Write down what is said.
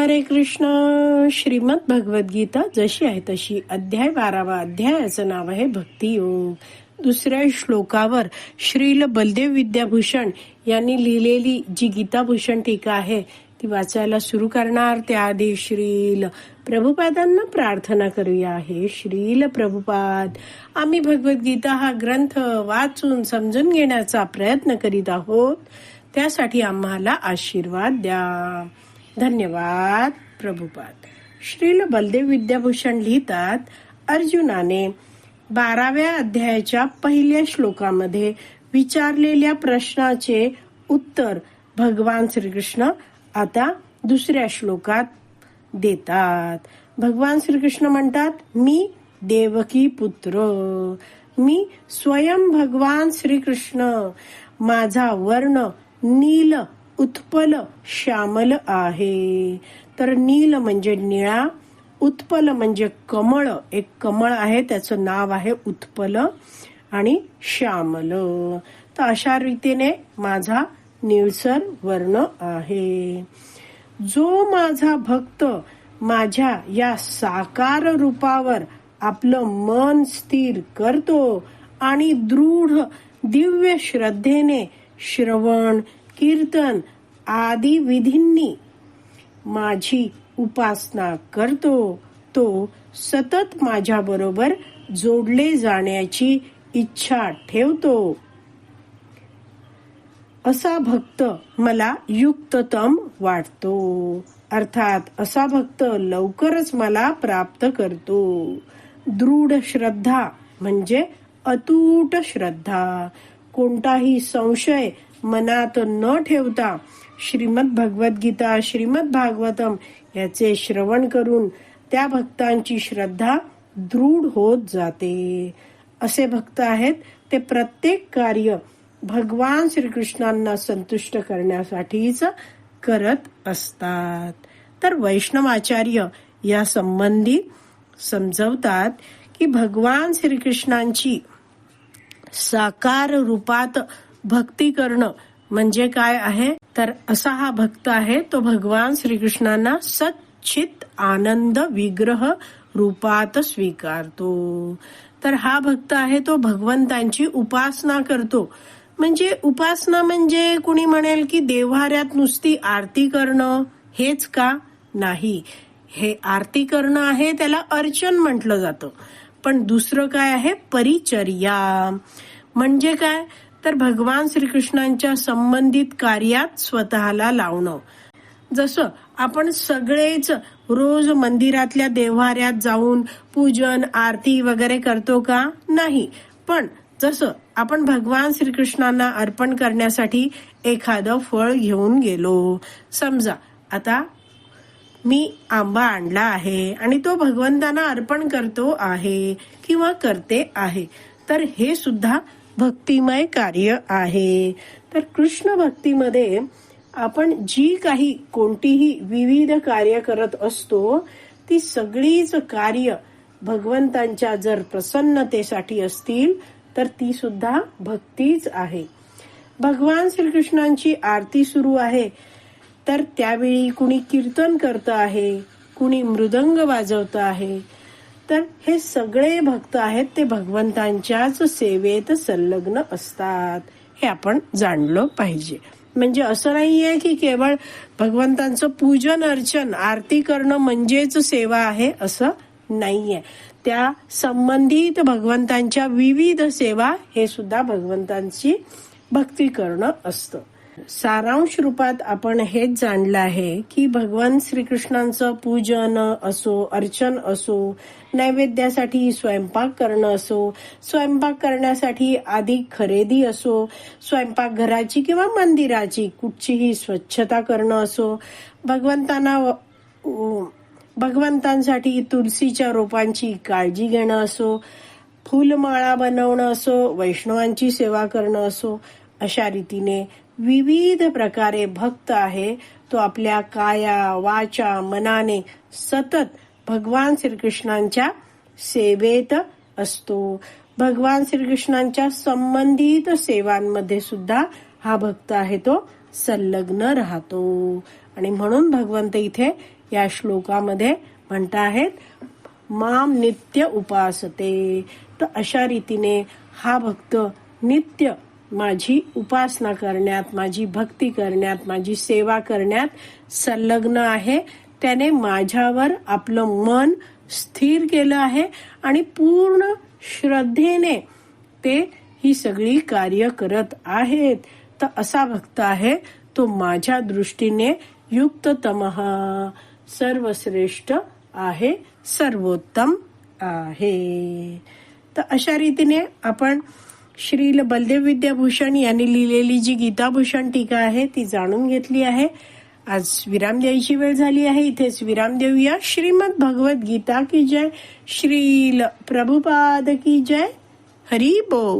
हरे कृष्ण. श्रीमद भगवद्गीता जशी आहे तशी अध्याय बारावा अध्यायाचं नाव आहे भक्तियोग दुसऱ्या श्लोकावर श्रील बलदेव विद्याभूषण यांनी लिहिलेली जी गीताभूषण टीका आहे ती वाचायला सुरू करणार त्याआधी श्रील प्रभुपादांना प्रार्थना करूया. आहे श्रील प्रभुपाद आम्ही भगवद्गीता हा ग्रंथ वाचून समजून घेण्याचा प्रयत्न करीत आहोत. त्यासाठी आम्हाला आशीर्वाद द्या. धन्यवाद प्रभुपाद. श्रील बलदेव विद्याभूषण लिहितात अर्जुनाने बाराव्या अध्यायाच्या पहिल्या श्लोकामध्ये विचारलेल्या प्रश्नाचे उत्तर भगवान श्रीकृष्ण आता दुसऱ्या श्लोकात देतात. भगवान श्रीकृष्ण म्हणतात मी देवकी पुत्र. मी स्वयं भगवान श्रीकृष्ण. माझा वर्ण नील उत्पल श्यामल आहे. तर नील म्हणजे निळा उत्पल म्हणजे कमळ. एक कमळ आहे त्याचं नाव आहे उत्पल आणि श्यामल. तर अशा रीतीने माझा निळसर वर्ण आहे. जो माझा भक्त माझ्या या साकार रूपावर आपलं मन स्थिर करतो आणि दृढ दिव्य श्रद्धेने श्रवण कीर्तन आदी विधींनी माझी उपासना करतो तो सतत माझ्या बरोबर जोडले जाण्याची इच्छा ठेवतो. असा भक्त मला युक्ततम वाटतो. अर्थात असा भक्त लवकरच मला प्राप्त करतो. दृढ श्रद्धा म्हणजे अतूट श्रद्धा. कोणताही संशय मनात न ठेवता श्रीमद भगवद्गीता श्रीमद भागवतम याचे श्रवण करून त्या भक्तांची श्रद्धा दृढ होत जाते. असे भक्त आहेत ते प्रत्येक कार्य भगवान श्रीकृष्णांना संतुष्ट करण्यासाठीच करत असतात. तर वैष्णवाचार्य या संबंधी समजवतात की भगवान श्रीकृष्णांची साकार रूपात भक्ती करणं म्हणजे काय आहे? तर असा हा भक्त आहे तो भगवान श्रीकृष्णांना सच्चित आनंद विग्रह रूपात स्वीकारतो. तर हा भक्त आहे तो भगवंतांची उपासना करतो. म्हणजे उपासना म्हणजे कुणी म्हणेल की देव्हाऱ्यात नुसती आरती करणं हेच का? नाही. हे आरती करणं आहे त्याला अर्चन म्हटलं जातं. पण दुसरं काय आहे? परिचर्या. म्हणजे काय? तर भगवान श्रीकृष्णांच्या संबंधित कार्यात स्वतःला लावणं. जसं आपण सगळेच रोज मंदिरातल्या देव्हाऱ्यात जाऊन पूजन आरती वगैरे करतो का? नाही. पण जसं आपण भगवान श्रीकृष्णांना अर्पण करण्यासाठी एखादं फळ घेऊन गेलो. समजा आता मी आंबा आणला आहे आणि तो भगवंतांना अर्पण करतो आहे किंवा करते आहे तर हे सुद्धा भक्तिमय कार्य आहे. तर कृष्ण भक्तीमध्ये आपण जी काही कोणतीही विविध कार्य करत असतो ती सगळीच कार्य भगवंतांच्या जर प्रसन्नतेसाठी असतील तर ती सुद्धा भक्तीच आहे. भगवान श्रीकृष्णांची आरती सुरू आहे. तर त्यावेळी कुणी कीर्तन करत आहे कुणी मृदंग वाजवत आहे तर हे सगळे भक्त आहेत ते भगवंतांच्याच सेवेत संलग्न असतात. हे आपण जाणलं पाहिजे. म्हणजे असं नाहीये की केवळ भगवंतांचं पूजन अर्चन आरती करणं म्हणजेच सेवा आहे असं नाहीये. त्या संबंधित भगवंतांच्या विविध सेवा हे सुद्धा भगवंतांची भक्ती करणं असतं. सारांश रूपात आपण हेच जाणलं आहे की भगवान श्रीकृष्णांचं पूजन असो अर्चन असो नैवेद्यासाठी स्वयंपाक करणं असो स्वयंपाक करण्यासाठी आधी खरेदी असो स्वयंपाक घराची किंवा मंदिराची कुठचीही स्वच्छता करणं असो भगवंतांना भगवंतांसाठी तुलसीच्या रोपांची काळजी घेणं असो फुलमाळा बनवणं असो वैष्णवांची सेवा करणं असो अशा रीतीने विविध प्रकारे भक्त आहे तो आपल्या काया वाचा मनाने सतत भगवान श्रीकृष्णांच्या सेवेत असतो. भगवान श्रीकृष्णांच्या संबंधित सेवांमध्ये सुद्धा हा भक्त आहे तो संलग्न राहतो. आणि म्हणून भगवंत इथे या श्लोकामध्ये म्हणता आहेत माम नित्य उपासते. तर अशा रीतीने हा भक्त नित्य माझी उपासना करण्यात माझी भक्ती करण्यात माझी सेवा करण्यात संलग्न आहे. त्याने माझ्यावर आपलं मन स्थिर केलं आहे आणि पूर्ण श्रद्धेने ते ही सगळी कार्य करत आहेत. तर असा भक्त आहे तो माझ्या दृष्टीने युक्ततम. सर्वश्रेष्ठ आहे सर्वोत्तम आहे. तर अशा रीतीने आपण श्रील बलदेव विद्याभूषण यांनी लिहिलेली जी गीताभूषण टीका आहे ती जाणून घेतली आहे. आज विराम द्यायची वेळ झाली आहे. इथेच विराम देऊया. श्रीमद भगवत गीता की जय. श्रील प्रभुपाद की जय. हरी बोल.